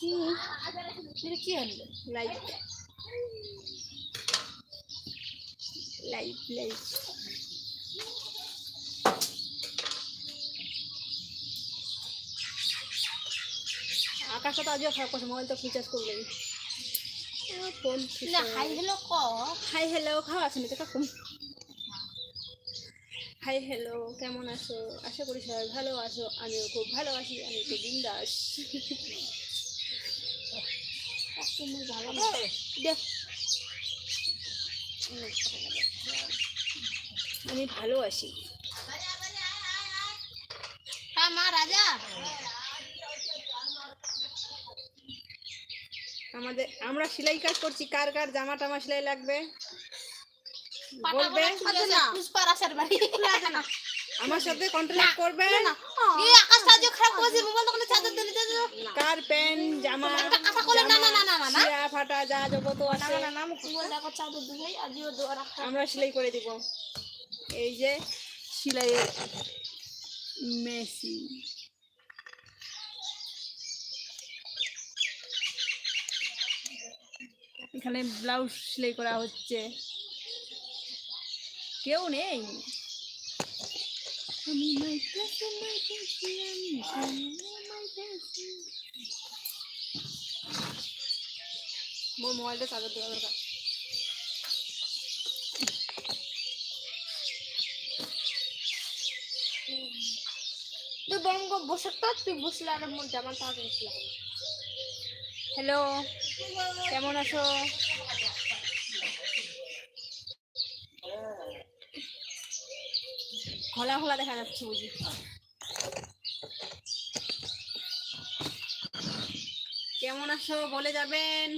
কি live live live আকাশটা তো আজও খারাপ করছে মোবাইল তো রিচার্জ করবে ফোন হাই হলো ক? হাই হ্যালো খাওয়া আছে না তো কাকুম হাই হ্যালো কেমন আছো? আশা করি সবাই ভালো আছো। আমিও খুব ভালো আছি আমি তো বিন্দাস। তুমি ভালো দেখ আমি ভালো আছি হ্যাঁ মা রাজা। আমাদের আমরা সেলাই কাজ করছি। কার কার জামা টামা সেলাই লাগবে? বলবে? পুষ্পা রাসার বাড়ি। আমার সাথে কন্ট্যাক্ট করবে এই আকাশটা আজও খারাপ করেছে মোবাইল দোকানে চার্জার দিলে দিতে দাও। কার প্যান্ট জামা কথা বলে না, না, না, না, না, না। ফাটা যা যত না আছে। না না না মোবাইল দেখো চার্জার দিলে আজও দোয়া রাখা আমরা সেলাই করে দিব। এই যে সেলাইয়ের মেশিন। এখানে ব্লাউজ সেলাই করা হচ্ছে। কেউ নেই? আমি মাইকেছে মাইকেছি আমি সামনে মোর মোবাইলটা চার্জার দেওয়া দরকার তুই বরং বসে তো তুই বসলে আর মোর জামা তাকে বসলে হ্যালো কেমন আছো? খোলা খোলা দেখা যাচ্ছে বুঝি। কেমন আছো বলে যাবেন?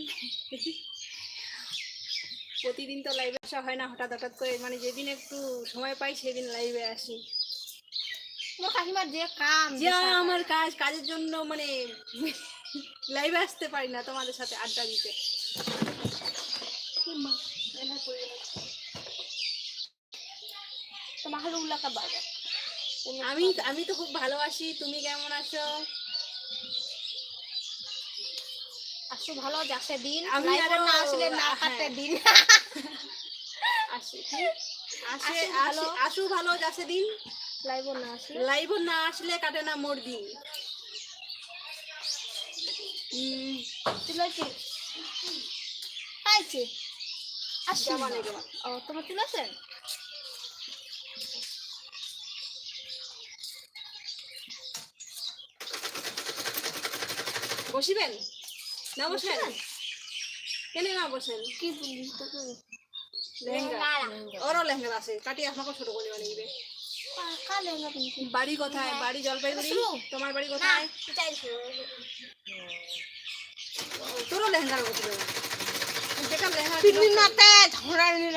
প্রতিদিন তো লাইভে আসা হয় না হঠাৎ হঠাৎ করে মানে যেদিন একটু সময় পাই সেদিন লাইভে আসি। তোমার কাকিমার যে কাম যা আমার কাজ কাজের জন্য মানে লাইভে আসতে পারি না তোমাদের সাথে আড্ডা দিতে। তোমার হলো উল্লাকা বাজার আমি আমি তো খুব ভালো আছি তুমি কেমন আছো? আসো ভালো যাচ্ছে দিন। আমি আরো- না আসলে না হ্যাঁ। দিন। আসি। আসে আসু ভালো। আসি- ভালো যাচ্ছে দিন। লাইভ না আসলে। লাইভ না আসলে কাটে না মোর দিন। তুলেছি পাইছি আসছি। ও তোমার তুলেছেন বসিবেন? না বসেন? কেন না বসেন? কি লেহেঙ্গা। ওরও লেহেঙ্গা আছে। কাটি আপনাকে ছোট করে বানিয়ে দিবে। বাড়ি কোথায়? বাড়ি জলপাইগুড়ি। তোমার বাড়ি না কোথায়? তোরও দেবে লেহেঙ্গা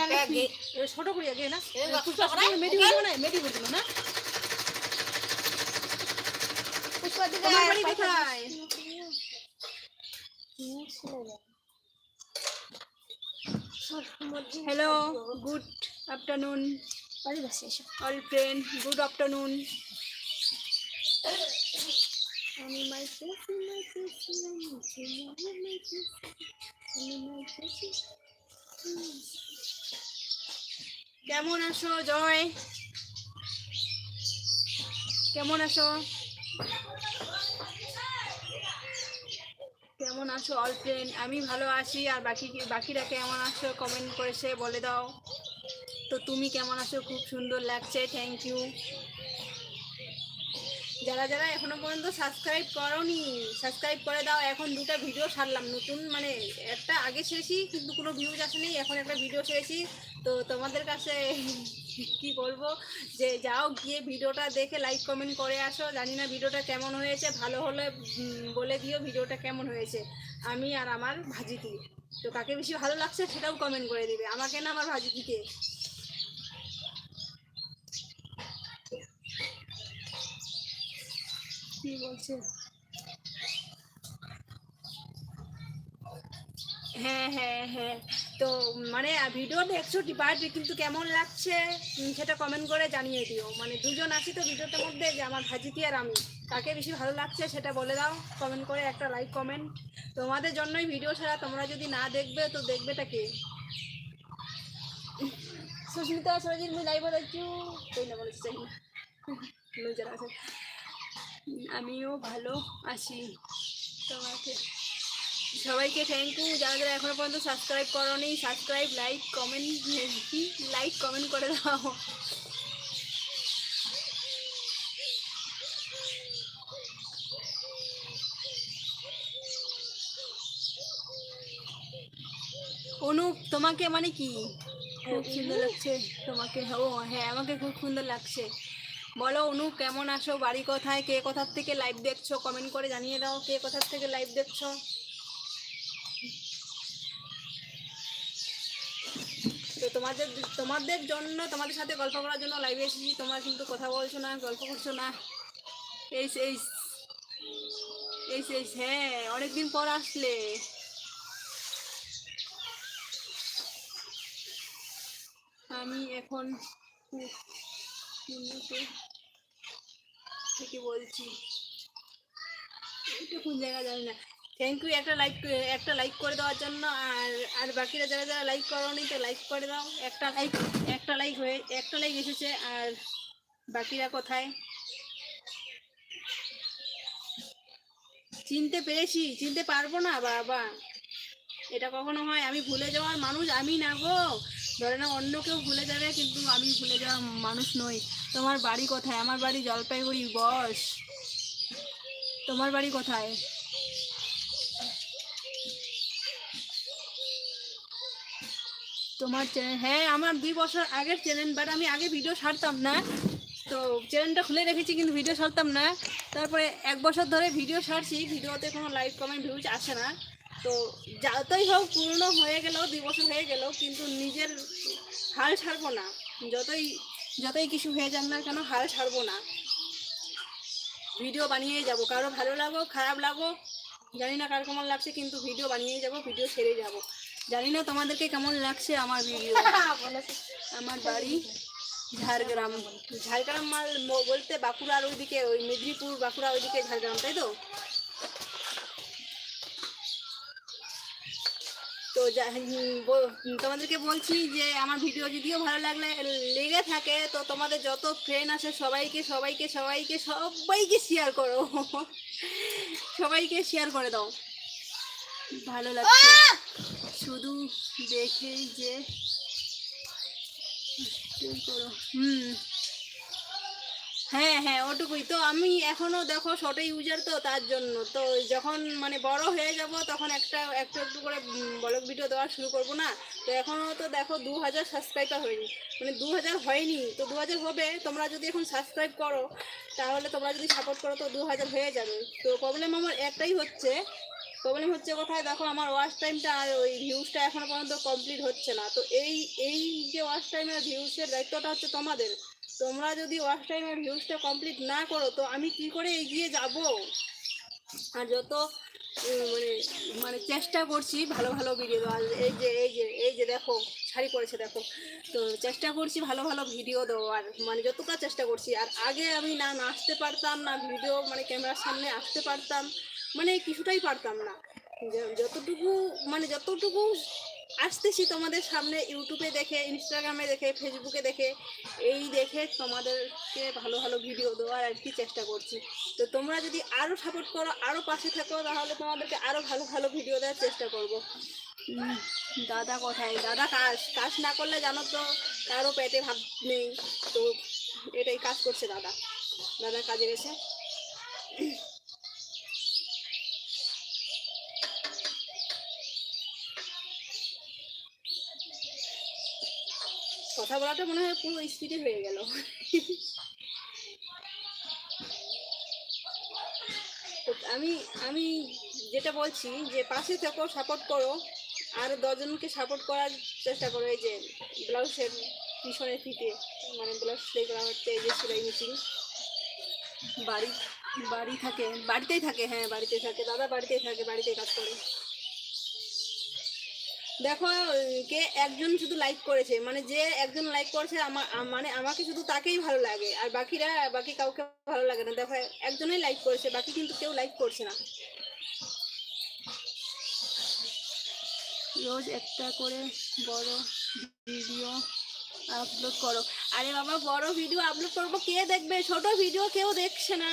লাগে এ, ছোট করি আগে না? মেডি না? মেডি না? পুষ্পা কোথায়? Hello good afternoon all friend good afternoon কেমন আছো জয়? কেমন আছো? কেমন আছো? অল ফ্রেন্ড আমি ভালো আছি। আর বাকি বাকিরা কেমন আছো? কমেন্ট করেছে বলে দাও। তো তুমি কেমন আছো? খুব সুন্দর লাগছে। থ্যাংক ইউ যারা যারা এখনও পর্যন্ত সাবস্ক্রাইব করনি সাবস্ক্রাইব করে দাও। এখন দুটা ভিডিও ছাড়লাম। নতুন মানে একটা আগে ছেড়েছি, কিন্তু কোনো ভিউজ আসেনি। এখন একটা ভিডিও ছেড়েছি। তো তোমাদের কাছে কি বলব? যে যাও গিয়ে ভিডিওটা দেখে লাইক কমেন্ট করে আসো। জানি না ভিডিওটা কেমন হয়েছে, ভালো হলে বলে দিও ভিডিওটা কেমন হয়েছে। আমি আর আমার ভাজিটি তো কাকে বেশি ভালো লাগছে সেটাও কমেন্ট করে দিবে। আমাকে না আমার ভাজিটিকে কি বলছে? হ্যাঁ হ্যাঁ হ্যাঁ। তো মানে ভিডিও দেখছ বাট কিন্তু কেমন লাগছে? সেটা কমেন্ট করে জানিয়ে দিও। মানে দুজন আছি তো ভিডিওটার মধ্যে, যে আমার ভাজিতি আর আমি। কাকে বেশি ভালো লাগছে সেটা বলে দাও কমেন্ট করে একটা লাইক কমেন্ট তোমাদের জন্যই ভিডিও ছাড়া তোমরা যদি না দেখবে, তো দেখবেটা কে? সুস্মিতা, সরজিৎ মুই লাইভ দেখছু কই না বলছি চাই আমিও ভালো আছি। তোমাকে সবাইকে থ্যাংক ইউ যারা যারা এখনও পর্যন্ত সাবস্ক্রাইব করোনি subscribe like comment like comment করে দাও। অনুপ তোমাকে মানে কি? খুব সুন্দর লাগছে তোমাকে। ও হ্যাঁ আমাকে খুব সুন্দর লাগছে। বলো অনুপ কেমন আছো? বাড়ি কোথায়? কে কোথার থেকে লাইভ দেখছ? কমেন্ট করে জানিয়ে দাও। কে কোথার থেকে লাইভ দেখছ তো তোমাদের তোমাদের জন্য, তোমাদের সাথে গল্প করার জন্য লাইভে এসেছি। তোমরা কিন্তু কথা বলছো না, গল্প করছ না। এই এই এই এই হ্যাঁ অনেকদিন পর আসলে। আমি এখন থেকে বলছি। কোন জায়গা জানি না। থ্যাংক ইউ একটা লাইক একটা লাইক করে দেওয়ার জন্য, আর আর বাকিরা যারা যারা লাইক করোনি তো লাইক করে দাও। একটা লাইক একটা লাইক হয়ে, একটা লাইক এসেছে, আর বাকিরা কোথায়? চিনতে পেরেছি, চিনতে পারব না, বাবা। এটা কখনো হয়, আমি ভুলে যাওয়ার মানুষ আমি না গো। ধরে না অন্য কেউ ভুলে যাবে, কিন্তু আমি ভুলে যাওয়া মানুষ নই। তোমার বাড়ি কোথায়? আমার বাড়ি জলপাইগুড়ি, বস। তোমার বাড়ি কোথায়? তোমার চ্যানেল হ্যাঁ আমার দুই বছর আগের চ্যানেল বাট আমি আগে ভিডিও ছাড়তাম না। তো চ্যানেলটা খুলে রেখেছি, কিন্তু ভিডিও ছাড়তাম না। তারপরে এক বছর ধরে ভিডিও ছাড়ছি ভিডিওতে কোনো লাইক কমেন্ট ভিউজ আসে না। তো যতই হোক পুরনো হয়ে গেল দুই বছর হয়ে গেল কিন্তু নিজের হাল ছাড়বো না। যতই যতই কিছু হয়ে যাক না কেন, হাল ছাড়বো না। ভিডিও বানিয়েই যাব। কারও ভালো লাগো খারাপ লাগো জানি না কার কেমন লাগছে, কিন্তু ভিডিও বানিয়ে যাব ভিডিও ছেড়ে যাব। জানি না তোমাদেরকে কেমন লাগছে আমার ভিডিও আমার বাড়ি ঝাড়গ্রাম। ঝাড়গ্রাম মাল বলতে বাঁকুড়ার ওইদিকে, ওই মেদিনীপুর বাঁকুড়া ওইদিকে ঝাড়গ্রাম, তাই তো? তো তোমাদেরকে বলছি যে আমার ভিডিও যদিও ভালো লাগলে, লেগে থাকে, তো তোমাদের যত ফ্রেন্ড আছে সবাইকে সবাইকে সবাইকে সবাইকে শেয়ার করো। সবাইকে শেয়ার করে দাও। ভালো লাগছে। শুধু দেখে যে হুম। হ্যাঁ হ্যাঁ ওটুকুই। তো আমি এখনও দেখো ছোট ইউজার তো তার জন্য। তো যখন মানে বড় হয়ে যাব তখন একটা, একটু একটু করে ব্লগ ভিডিও দেওয়া শুরু করব না? তো এখনও তো দেখো দু হাজার সাবস্ক্রাইবার হয়নি। মানে দু হাজার হয়নি। তো দু হাজার হবে। তোমরা যদি এখন সাবস্ক্রাইব করো, তাহলে তোমরা যদি সাপোর্ট করো তো দু হাজার হয়ে যাবে। তো প্রবলেম আমার একটাই হচ্ছে প্রবলেম হচ্ছে কোথায়? দেখো আমার ওয়াচ টাইমটা আর ওই ভিউজটা এখনও পর্যন্ত কমপ্লিট হচ্ছে না। তো এই এই যে ওয়াচ টাইমের ভিউজের দায়িত্বটা হচ্ছে তোমাদের। তোমরা যদি ওয়াচ টাইমের ভিউজটা কমপ্লিট না করো, তো আমি কি করে এগিয়ে যাব? আর যত মানে মানে চেষ্টা করছি, ভালো ভালো ভিডিও দেওয়ার, এই যে এই যে এই যে দেখো, শাড়ি পরেছে দেখো। তো চেষ্টা করছি ভালো ভালো ভিডিও দেওয়ার মানে যতটা চেষ্টা করছি। আর আগে আমি না নাচতে পারতাম, না ভিডিও মানে ক্যামেরার সামনে আসতে পারতাম। মানে কিছুটাই পারতাম না। যতটুকু মানে যতটুকু আসতেছি তোমাদের সামনে ইউটিউবে দেখে, ইনস্টাগ্রামে দেখে, ফেসবুকে দেখে, এই দেখে তোমাদেরকে ভালো ভালো ভিডিও দেওয়ার আর কি চেষ্টা করছি। তো তোমরা যদি আরও সাপোর্ট করো আরও পাশে থাকো, তাহলে তোমাদেরকে আরও ভালো ভালো ভিডিও দেওয়ার চেষ্টা করব। দাদা কোথায়? দাদা কাজ কাজ না করলে জানো তো কারও পেটে ভাত নেই। তো এটাই কাজ করছে দাদা। দাদা কাজে গেছে। কথা বলাটা মনে হয় পুরো স্পিডে হয়ে গেল। আমি আমি যেটা বলছি যে পাশে থেকো সাপোর্ট করো, আর দশজনকে সাপোর্ট করার চেষ্টা করো, এই যে ব্লাউজের পিছনে ফিতে মানে ব্লাউজ সেলাই করা হচ্ছে এই যে সেলাই মেশিন বাড়ি বাড়ি থাকে, বাড়িতেই থাকে হ্যাঁ বাড়িতেই থাকে, দাদা বাড়িতেই থাকে, বাড়িতেই কাজ করে। দেখো, কে একজন শুধু লাইক করেছে মানে যে একজন লাইক করেছে আমার মানে আমাকে শুধু তাকেই ভালো লাগে, আর বাকিরা, বাকি কাউকে ভালো লাগে না। দেখো, একজনই লাইক করেছে, বাকি কিন্তু কেউ লাইক করছে না। রোজ একটা করে বড় ভিডিও আপলোড করো। আরে বাবা, বড় ভিডিও আপলোড করব। কে দেখবে? ছোট ভিডিও কেউ দেখছে না।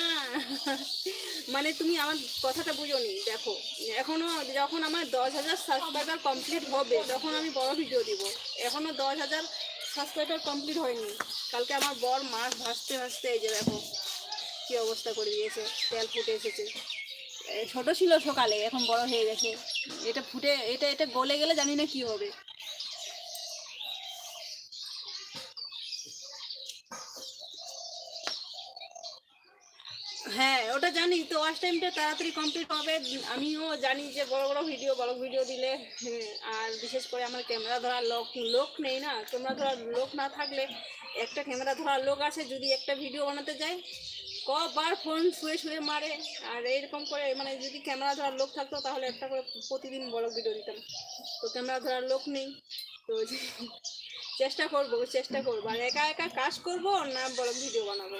মানে তুমি আমার কথাটা বুঝো নি দেখো, এখনও যখন আমার দশ হাজার সাবস্ক্রাইবার কমপ্লিট হবে, তখন আমি বড় ভিডিও দিব। এখনও দশ হাজার সাবস্ক্রাইবার কমপ্লিট হয়নি। কালকে আমার বর মাছ ভাসতে ভাসতে এই যে দেখো, কী অবস্থা করে দিয়েছে, তেল ফুটে এসেছে। ছোট ছিল সকালে, এখন বড় হয়ে গেছে। এটা ফুটে, এটা এটা গলে গেলে জানি না কি হবে হ্যাঁ ওটা জানি তো ওয়াচ টাইমটা তাড়াতাড়ি কমপ্লিট হবে। আমিও জানি যে বড় বড় ভিডিও বড় ভিডিও দিলে হ্যাঁ, আর বিশেষ করে আমার ক্যামেরা ধরার লোক লোক নেই না। ক্যামেরা ধরার লোক না থাকলে একটা ক্যামেরা ধরার লোক আছে যদি একটা ভিডিও বানাতে যায় কবার ফোন শুয়ে শুয়ে মারে। আর এরকম করে মানে যদি ক্যামেরা ধরার লোক থাকতো তাহলে একটা করে প্রতিদিন বড় ভিডিও দিতাম। তো ক্যামেরা ধরার লোক নেই। তো চেষ্টা করব চেষ্টা করব। আর একা একা কাজ করব না বড় ভিডিও বানাবো?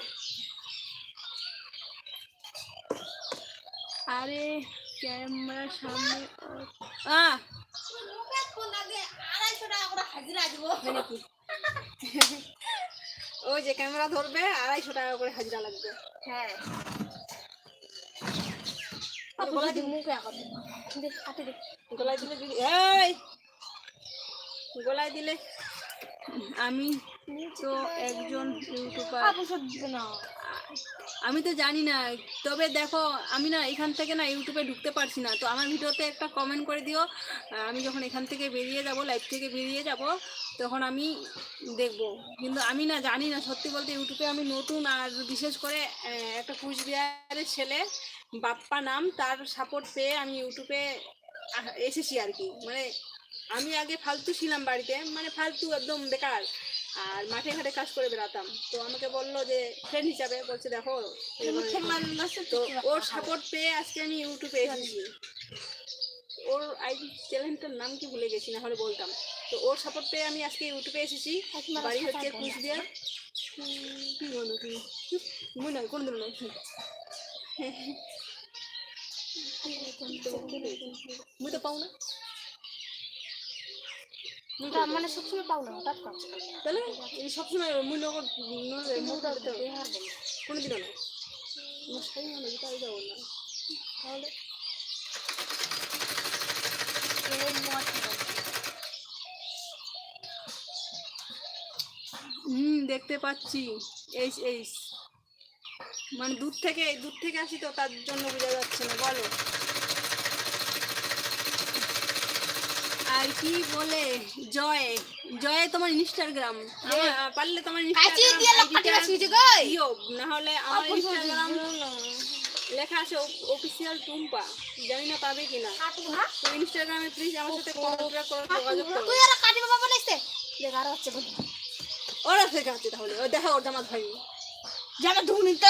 আরে ক্যামেরার সামনে আহ। ওই যে ক্যামেরা ধরবে আড়াইশো টাকা করে হাজিরা লাগবে। হ্যাঁ। গলায় দিলে গলায় আমি তো একজন ইউটিউবার। আমি তো জানি না, তবে দেখো, আমি না এখান থেকে না ইউটিউবে ঢুকতে পারছি না। তো আমার ভিডিওতে একটা কমেন্ট করে দিও আমি যখন এখান থেকে বেরিয়ে যাব লাইভ থেকে বেরিয়ে যাব, তখন আমি দেখব। কিন্তু আমি না জানি না, সত্যি বলতে ইউটিউবে আমি নতুন আর বিশেষ করে একটা কুচবিহারের ছেলে, বাপ্পা নাম, তার সাপোর্ট পেয়ে আমি ইউটিউবে এসেছি আর কি। মানে আমি আগে ফালতু ছিলাম বাড়িতে মানে ফালতু একদম বেকার। আর মাঠে ঘাটে কাজ করে বেড়াতাম। তো আমাকে বলল যে ফ্রেন্ড হিসাবে বলছে দেখো তো ওর সাপোর্ট পেয়ে আজকে আমি ইউটিউবে এসেছি। ওর আইডি চ্যানেলটার নাম কি ভুলে গেছি না হলে বলতাম। তো ওর সাপোর্ট পেয়ে আমি আজকে ইউটিউবে এসেছি। বাড়ি হচ্ছে কুচবিহার। কি বলো তুমি? মুই না কোন দিন নয় মুই তো পাও না। মানে সবসময় পাও না হঠাৎ করে তাহলে এই সবসময় নগর কোনো দিনও না আমার শাড়ি তাই যাব না। তাহলে হুম দেখতে পাচ্ছি। H H. মানে দূর থেকে দূর থেকে আসি তো তার জন্য বোঝা যাচ্ছে না বলো। আর কি বলে জয়। জয় তোমার ইনস্টাগ্রাম পারলে তোমার না হলে আমার ইনস্টাগ্রাম লেখা আছে অফিসিয়াল টুম্পা। জানি না পাবে কিনা। তো ইনস্টাগ্রামে প্লিজ আমার সাথে কন্ট্যাক্ট করে যোগাযোগ করো। তুই আর কাটি বাবা হচ্ছে ওরা থেকে আছে। তাহলে। দেখা ওর জামাত ভাই। জামা ধুনি তো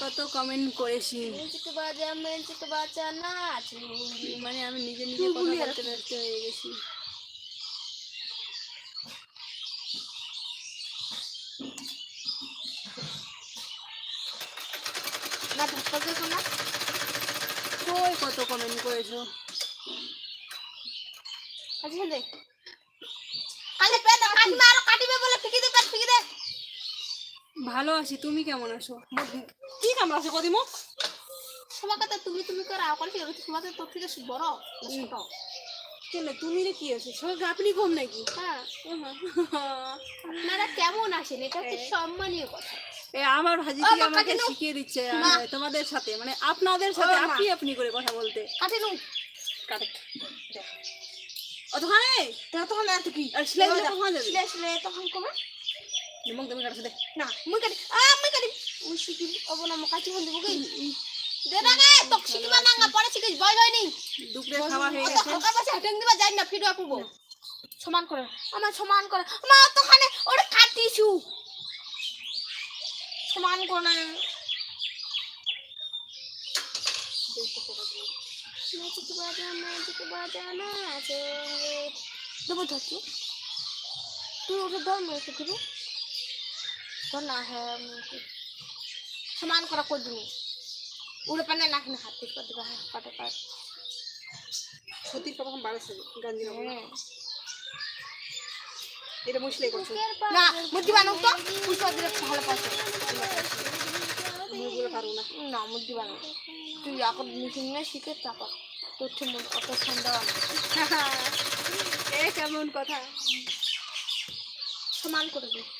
কত কমেন্ট করেছি। মানে আমি নিজে নিজে কথা বলতে ব্যস্ত হয়ে গেছি। কই কত কমেন্ট করেছ? আচ্ছা দে। কালে পে না কাটি কাটিবে বলে ফিকি দে পেট ফিকি দে ভালো আছি তুমি কেমন আছো? কি কেমন আছো কদিমো? তোমাকে তো তুমি তুমি করে আও করে তোমাকে তোর থেকে বড় না ছোট? কেন তুমি রে কি আছে? সব আপনি কম নাকি? হ্যাঁ। আপনারা কেমন আছেন? এটা হচ্ছে সম্মানীয় কথা। এ আমার ভাজি কি আমাকে শিখিয়ে দিচ্ছে তোমাদের সাথে মানে আপনাদের সাথে আপনি আপনি করে কথা বলতে। কাটি নু কারেক্ট অতখানে? তা তখন এত কি? আর সেলাই কখন যাবে? সেলাই সেলাই তখন কমে। কাটছে দে না মুই কাটি আ মুই কাটি মুই শিখি অব না মকা চিকন দিব না গে তক শিখবা না না পরে শিখিস ভয় ভয় নেই দুপুরে খাওয়া হয়ে গেছে হালকা পাশে হাটেং দিবা যাই না ফিডবা করব সমান করে আমার সমান করে আমার তখানে ওরে কাটিছু সমান করে না ম্যাজিক বাজা ম্যাজিক বাজা না আছে দেবো ধরছি তুই ওটা ধর মেয়েছে কিন্তু ধর না হ্যাঁ সমান করা করে দিবি উড়ে পানে নাক না হাত করে দিবা হ্যাঁ সত্যি কখন বাড়াচ্ছে গাঞ্জি এটা মুসলাই করছ না বানো তো পুষ্পা দিলে ভালো পাচ্ছে না না মুদ্দি বানো তুই এখন না শিখে তারপর তোর ঠিক অত ঠান্ডা এ কেমন কথা সমান করে দিই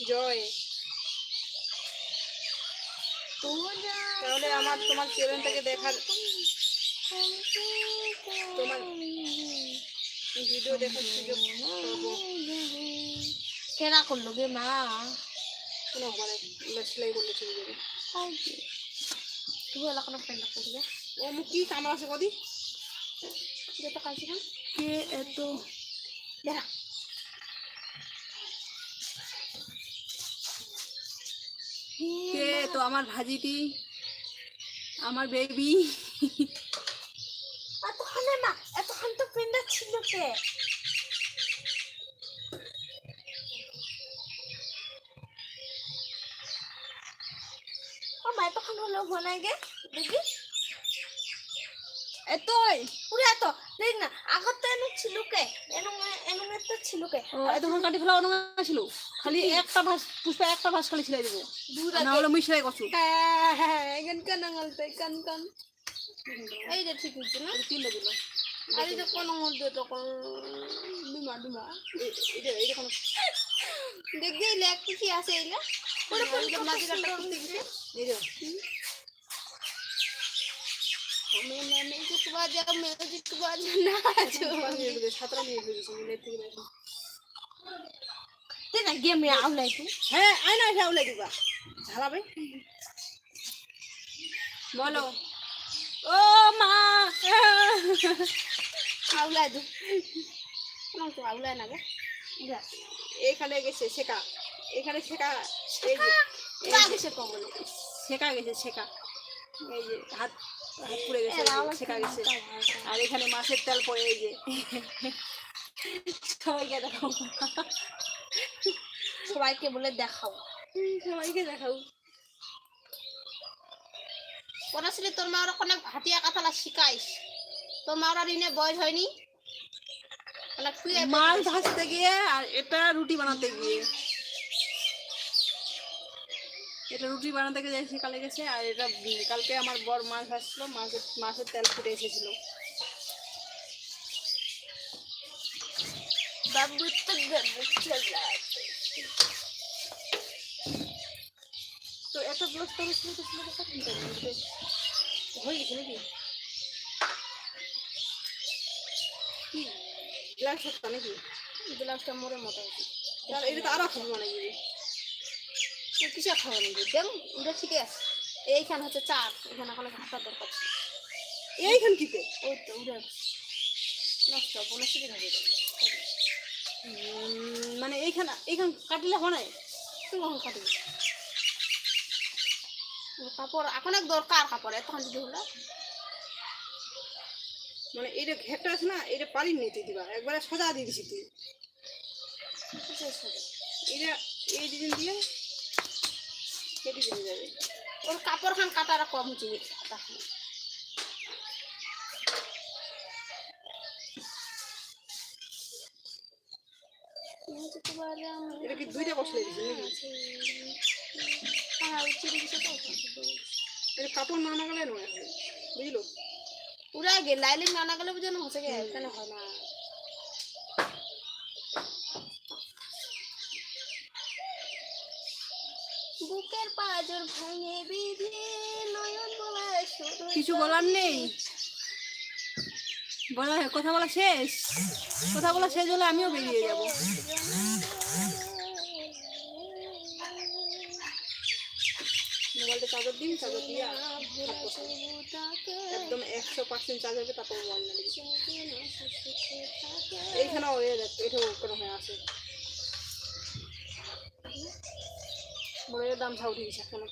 জয়। তাহলে আমার তোমার চ্যানেলটাকে দেখার তোমার ভিডিও দেখার সুযোগ কেনা করল গে মা। কোনো মানে সেলাই করলে চলে যাবে তুই এলাকা না ফ্রেন্ড করলে ও মুখ কি কামড় আছে কদি যেটা কাছে কে এত দেখা কে তো আমার ভাজিটি? আমার বেবি এতক্ষণে না এতক্ষণ তো ফ্রেন্ডটা ছিল কে? আমার এতক্ষণ হলো ঘনায় গে দেখি। এতই? পুরো এত। তো ও এতক্ষণ কাটি ফেলা ছিল। খালি একটা ভাস পুষ্পা একটা ভাস খালি সেলাই দেবো। না হলে হ্যাঁ হ্যাঁ এখান কান আঙালতে কান কান? এই যে ঠিক হচ্ছে না? তিনটা দিল। আর এটা কোন মধ্যে তখন ডিমা ডিমা এটা এটা কোনো। দেখবি এই লেগ কি আছে এইলা ওরে কোন মাঝে কাটা করতে গেছে এই যে। মিউজিক না গেমে আউলাই হ্যাঁ আয় না দিবা ঝালাবে বলো ও মা আউলাই আউলাই না গো এখানে গেছে শেখা এখানে শেখা এই যে শেখা গেছে শেখা এই যে হাত পুড়ে গেছে শেখা গেছে। আর এখানে মাছের তেল পড়ে যে। সবাইকে দেখাও। সবাইকে বলে দেখাও। সবাইকে দেখাও। পড়াশোনা তোর মা ওরকম ভাটিয়া কথালা শিখাইস তোর মা ওরা ঋণে বয়স হয়নি। মাছ ভাজতে গিয়ে আর এটা রুটি বানাতে গিয়ে। এটা রুটি বানাতে গিয়ে যাই সকালে গেছে আর এটা কালকে আমার বর মাছ ভাজছিল মাছের মাছের তেল ফুটে এসেছিল। তো চলা তো। হয়ে গেছে নাকি? কি? সস্তা নাকি? মোরে মতো এটা আরও খাব মানে গিয়ে কিসে খাওয়া নাকি? দেখ ওটা ঠিক আছে। এইখানে হচ্ছে চার এখানে কোনো ভাষা দরকার এইখান কিতে ওই তো উড়ে নষ্ট বোনে হয়ে যাবে মানে এইখানে এইখান কাটলে হয় তুই কখন কাটবি। কাপড় এখন এক দরকার কাপড় এতক্ষণ যদি হলো। মানে এইটা ঘেরটা আছে না এটা পারি নিতে দিবা। একবারে সোজা দিয়ে দিছি তুই। এটা এই ডিজাইন দিয়ে কেটে দিতে যাবে। ওর কাপড় খান কাটার কম হচ্ছে এটা কি দুইটা বসলে হ্যাঁ উচ্চে এটা কাপড় না নাগালে নয় বুঝলো? পুরা গে লাইলিং না গেলে বুঝানো হচ্ছে হয় না। বুকের পাজর ভাঙে বিধে নয়ন বলা শুধু কিছু বলার নেই। বলা কথা বলা শেষ। কথা বলা শেষ হলে আমিও বেরিয়ে যাব। মোবাইলটা চার্জার দিন চার্জার দিয়ে একদম একশো পার্সেন্ট চার্জ হবে তারপর মোবাইল এইখানেও হয়ে যাচ্ছে এটাও কোনো হয়ে আছে। মোবাইলের দাম ছাউ দিয়েছে এখনও।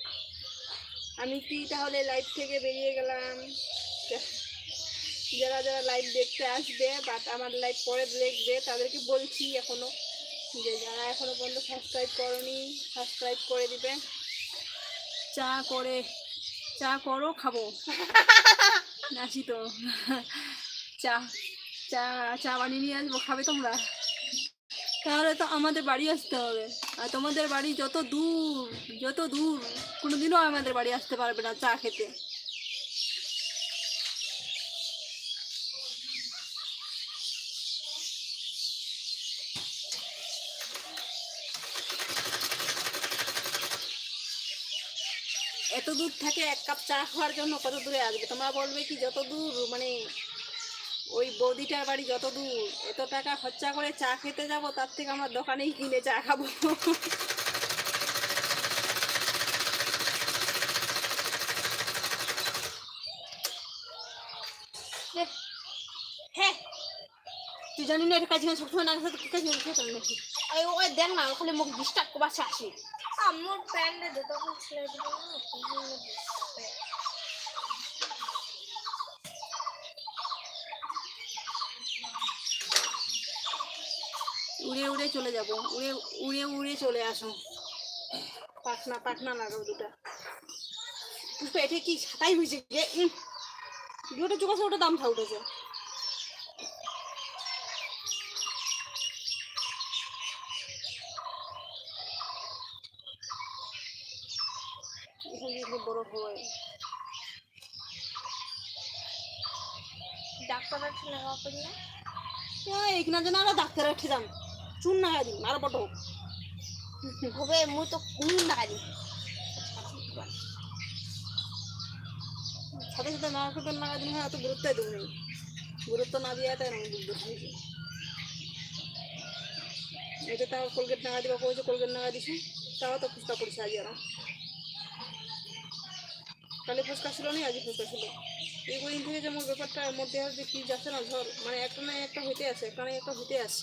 আমি কি তাহলে লাইভ থেকে বেরিয়ে গেলাম? যারা যারা লাইভ দেখতে আসবে বাট আমার লাইভ পরে দেখবে তাদেরকে বলছি এখনও যে যারা এখনও পর্যন্ত সাবস্ক্রাইব করনি সাবস্ক্রাইব করে দিবে। চা করে চা করো খাব। আসি তো। চা চা চা বানিয়ে নিয়ে আসব খাবে তোমরা? তাহলে তো আমাদের বাড়ি আসতে হবে। তোমাদের বাড়ি যত দূর যত দূর, কোনোদিনও আমাদের বাড়ি আসতে পারবে না চা খেতে। এত দূর থেকে এক কাপ চা খাওয়ার জন্য কত দূরে আসবে? তোমরা বলবে কি যত দূর মানে ওই বৌদিটার বাড়ি যত দূর এত টাকা খরচা করে চা খেতে যাব তার থেকে আমার দোকানেই কিনে চা খাব। হ্যাঁ তুই জানি না এটা কাজ সবসময় না কাজ নাকি? ওই দেখ না ওখানে মুখ ডিস্টার্ব করবার আসি আমার প্যান্টে দে তখন উড়ে উড়ে চলে যাব। উড়ে উড়ে উড়ে চলে আসো। পাখনা পাখনা লাগাও দুটা। পুষ্প এটা কি ছাতাই হয়েছে যে দুটো চোখ আছে ওটা দাম থা উঠেছে। বড় হয় করি না এখানে যেন আরও ডাক্তার যান চুন না আরও বড় হোক। হবে, মুই তো কোন নাগারি সাথে সাথে না করতে না দিন হয় এত গুরুত্বই দেবো নেই গুরুত্ব না দিয়ে তাই রঙ দুধ এটা তাও কোলগেট নাগা দিবা কইছে কোলগেট নাগা দিছি, তাও তো ফুচকা পড়ছে আজ আর কালে ফুচকা ছিল না আজ ফুচকা ছিল। এই কদিন থেকে যেমন ব্যাপারটা মধ্যে আসবে কি যাচ্ছে না ঝড় মানে একটা না একটা হইতে আছে, একটা না একটা হইতে আছে।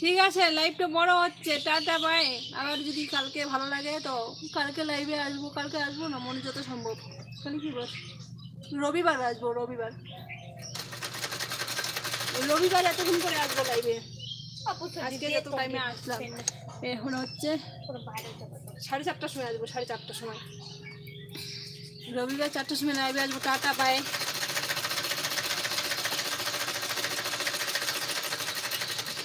ঠিক আছে লাইভটা বড় হচ্ছে টাটা বাই আবার যদি কালকে ভালো লাগে তো কালকে লাইভে আসব কালকে আসব না মনে যত সম্ভব। কালকে কি বস রবিবার আসব রবিবার। রবিবার এতক্ষণ করে আসব লাইভে আজকে যত টাইমে আসলাম। এখন হচ্ছে সাড়ে চারটার সময় আসব সাড়ে চারটার সময়। রবিবার চারটার সময় লাইভে আসব টাটা বাই